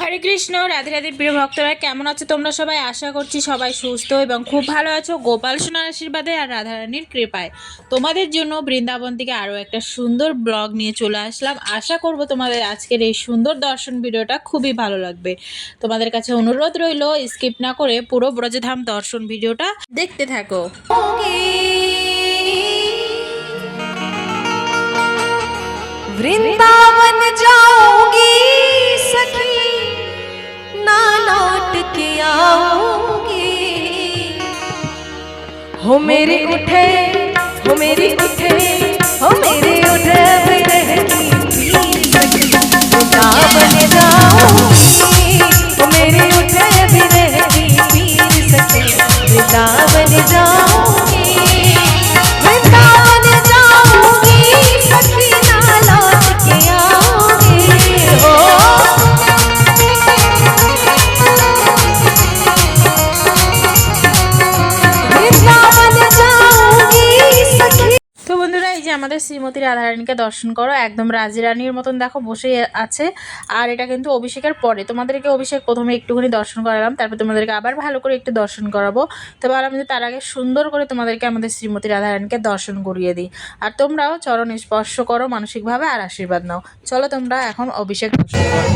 হরে কৃষ্ণ, রাধে রাধে প্রিয় ভক্তরা, কেমন আছো তোমরা সবাই? আশা করছি সবাই সুস্থ এবং খুব ভালো আছো। গোপাল সোনার আশীর্বাদে আর রাধারানীর কৃপায়। তোমাদের জন্য বৃন্দাবন থেকে আরও একটা সুন্দর ব্লগ নিয়ে চলে আসলাম। আশা করব তোমাদের আজকের এই সুন্দর দর্শন ভিডিওটা খুবই ভালো লাগবে। তোমাদের কাছে অনুরোধ রইল, স্কিপ না করে পুরো ব্রজধাম দর্শন ভিডিওটা দেখতে থাকো। বৃন্দাবন যাওগ ना लौट के आओगी हो मेरे उठे, हो मेरे उठे, हो मेरे उठे बने हो मेरे उठे भी पीर सके। बने जाओ। আমাদের শ্রীমতী রাধারানীকে দর্শন করো, একদম রাজি রানীর মতন দেখো বসে আছে। আর এটা কিন্তু অভিষেকের পরে। তোমাদেরকে অভিষেক প্রথমে একটুখানি দর্শন করালাম, তারপর তোমাদেরকে আবার ভালো করে একটু দর্শন করাবো। তো ভাবলাম যে তার আগে সুন্দর করে তোমাদেরকে আমাদের শ্রীমতী রাধারানীকে দর্শন করিয়ে দিই। আর তোমরাও চরণ স্পর্শ করো মানসিকভাবে আর আশীর্বাদ নাও। চলো তোমরা এখন অভিষেক দর্শন করো।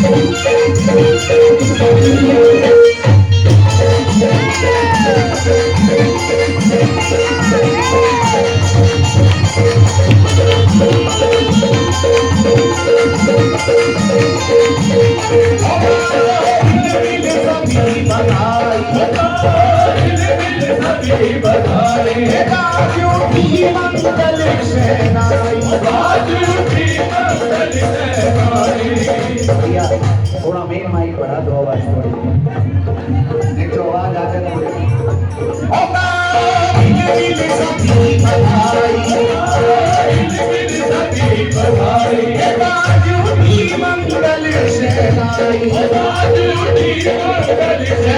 Thank बढ़ा दो आवाज़ थोड़ी। एक तो आवाज़ आकर मंगल से मंगल से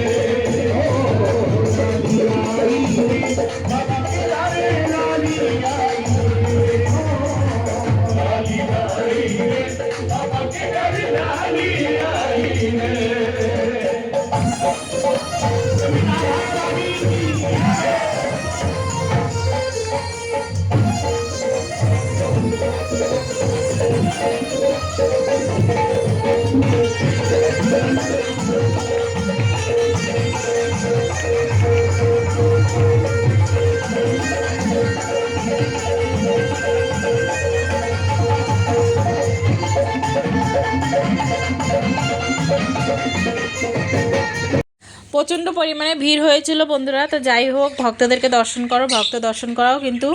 প্রচণ্ড পরিমাণে ভিড় হয়েছিল বন্ধুরা। তো যাই হোক, ভক্তদেরকে দর্শন করো, ভক্ত দর্শন করাও কিন্তু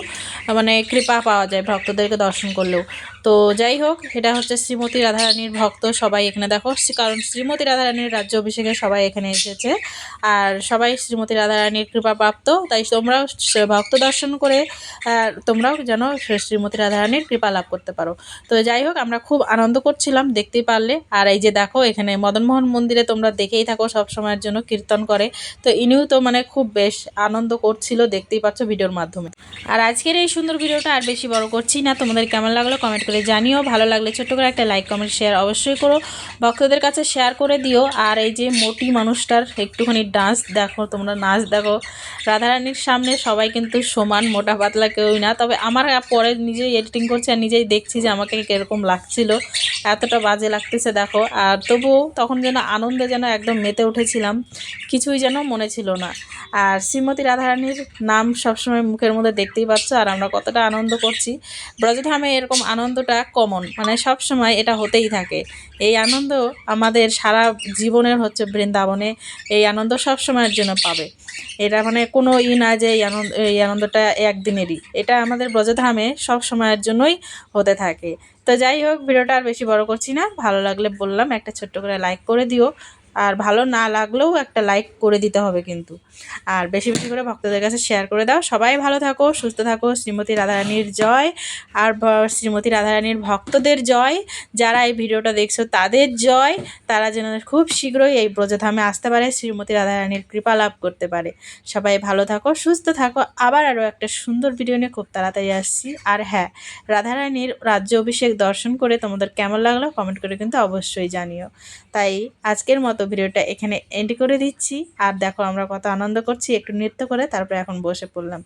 মানে কৃপা পাওয়া যায় ভক্তদেরকে দর্শন করলেও। তো যাই হোক, এটা হচ্ছে শ্রীমতী রাধারানীর ভক্ত সবাই এখানে। দেখো কারণ শ্রীমতী রাধারানীর রাজ্য অভিষেকে সবাই এখানে এসেছে। আর সবাই শ্রীমতী রাধারানীর কৃপা প্রাপ্ত, তাই তোমরাও ভক্ত দর্শন করে তোমরাও যেন শ্রীমতী রাধারানীর কৃপা লাভ করতে পারো। তো যাই হোক, আমরা খুব আনন্দ করছিলাম দেখতেই পারলে। আর এই যে দেখো, এখানে মদনমোহন মন্দিরে তোমরা দেখেই থাকো, সব সময়ের জন্য কীর্তন করে। তো ইনিও তো মানে খুব বেশ আনন্দ করছিল, দেখতেই পাচ্ছ ভিডিওর মাধ্যমে। আর আজকের এই সুন্দর ভিডিওটা আর বেশি বড় করছি না। তোমাদের কেমন লাগল কমেন্ট করে জানিও। ভালো লাগলে ছোট্ট করে একটা লাইক কমেন্ট শেয়ার অবশ্যই করো। ভক্তদের কাছে শেয়ার করে দিও। আর এই যে মোটি মানুষটার একটুখানি ডান্স দেখো, তোমরা নাচ দেখো। রাধারানীর সামনে সবাই কিন্তু সমান মোটা পাতলা কেউই না। তবে আমার পরে নিজেই এডিটিং করছি আর নিজেই দেখছি যে আমাকে কীরকম লাগছিল। এতটা বাজে লাগতেছে দেখো। আর তবুও তখন যেন আনন্দে যেন একদম মেতে উঠেছিলাম, কিছুই যেন মনে ছিল না। আর শ্রীমতী রাধারানীর নাম সবসময় মুখের মধ্যে দেখতেই পাচ্ছ, আর আমরা কতটা আনন্দ করছি। ব্রজধামে এরকম আনন্দটা কমন মানে সব সময় এটা হতেই থাকে। এই আনন্দ আমাদের সারা জীবনের হচ্ছে বৃন্দাবনে এই আনন্দ সব সময়ের জন্য পাবে। এটা মানে কোনো ই না যে এই আনন্দ, এই আনন্দটা একদিনেরই। এটা আমাদের ব্রজধামে সব সময়ের জন্যই হতে থাকে। তো যাই হোক, ভিডিওটা আর বেশি বড় করছি না। ভালো লাগলে বললাম, একটা ছোট্ট করে লাইক করে দিও। আর ভালো না লাগলেও একটা লাইক করে দিতে হবে কিন্তু। আর বেশি বেশি করে ভক্তদের কাছে শেয়ার করে দাও। সবাই ভালো থাকো, সুস্থ থাকো। শ্রীমতী রাধারানীর জয় আর শ্রীমতী রাধারানীর ভক্তদের জয়। যারা এই ভিডিওটা দেখছ তাদের জয়। তারা যেন খুব শীঘ্রই এই ব্রজধামে আসতে পারে, শ্রীমতী রাধারানীর কৃপা লাভ করতে পারে। সবাই ভালো থাকো, সুস্থ থাকো। আবার আরও একটা সুন্দর ভিডিও নিয়ে খুব তাড়াতাড়ি আসছি। আর হ্যাঁ রাধারানীর রাজ্য অভিষেক দর্শন করে তোমাদের কেমন লাগল কমেন্ট করে কিন্তু অবশ্যই জানিও। তাই আজকের মতো ভিডিওটা এখানে এন্ড করে দিচ্ছি। আর দেখো আমরা কত আনন্দ করছি, একটু নৃত্য করে তারপরে এখন বসে পড়লাম।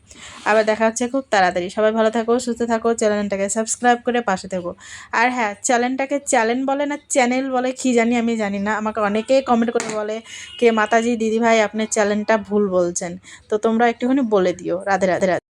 আবার দেখা হচ্ছে খুব তাড়াতাড়ি। সবাই ভালো থাকো, সুস্থ থাকো, চ্যানেলটাকে সাবস্ক্রাইব করে পাশে থেকো। আর হ্যাঁ চ্যানেলটাকে চ্যানেল বলে না, চ্যানেল বলে কি জানি আমি জানি না। আমাকে অনেকেই কমেন্ট করে বলে কে, মাতাজি, দিদিভাই, আপনি চ্যানেলটা ভুল বলছেন। তো তোমরা একটুখানি বলে দিও। রাধে রাধে রাধে।